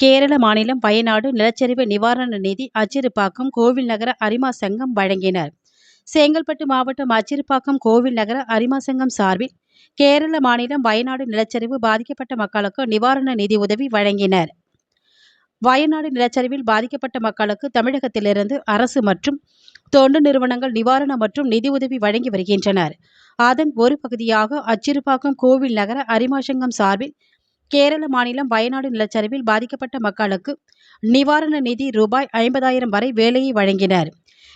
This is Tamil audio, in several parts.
கேரள மாநிலம் வயநாடு நிலச்சரிவு நிவாரண நிதி அச்சிறுபாக்கம் கோவில் நகர அரிமா சங்கம் வழங்கினர். செங்கல்பட்டு மாவட்டம் அச்சிறுபாக்கம் கோவில் நகர அரிமா சங்கம் சார்பில் கேரள மாநிலம் வயநாடு நிலச்சரிவு பாதிக்கப்பட்ட மக்களுக்கு நிவாரண நிதி உதவி வழங்கினர். வயநாடு நிலச்சரிவில் பாதிக்கப்பட்ட மக்களுக்கு தமிழகத்திலிருந்து அரசு மற்றும் தொண்டு நிறுவனங்கள் நிவாரணம் மற்றும் நிதியுதவி வழங்கி வருகின்றனர். அதன் ஒரு பகுதியாக அச்சிறுபாக்கம் கோவில் நகர அரிமாசங்கம் சார்பில் கேரள மாநிலம் வயநாடு நிலச்சரிவில் பாதிக்கப்பட்ட மக்களுக்கு நிவாரண நிதி ரூபாய் ஐம்பதாயிரம் வரை வேலையை வழங்கினர்.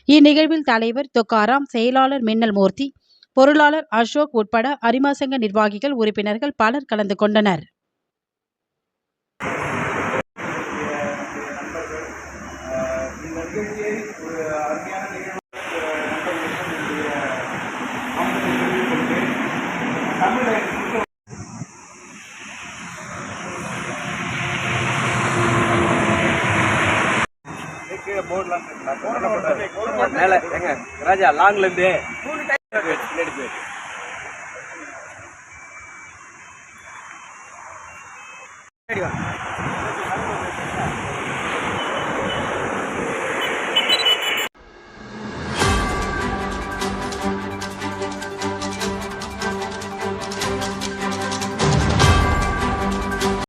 இந்நிகழ்வில் தலைவர் தொக்காராம் செயலாளர் மின்னல் மூர்த்தி பொருளாளர் அசோக் உட்பட அரிமாசங்க நிர்வாகிகள் உறுப்பினர்கள் பலர் கலந்து கொண்டனர். இந்த பொறுத்த மேல எங்க ராஜா லாங்ல இருந்து பின்னாடி போய் பின்னாடி வா.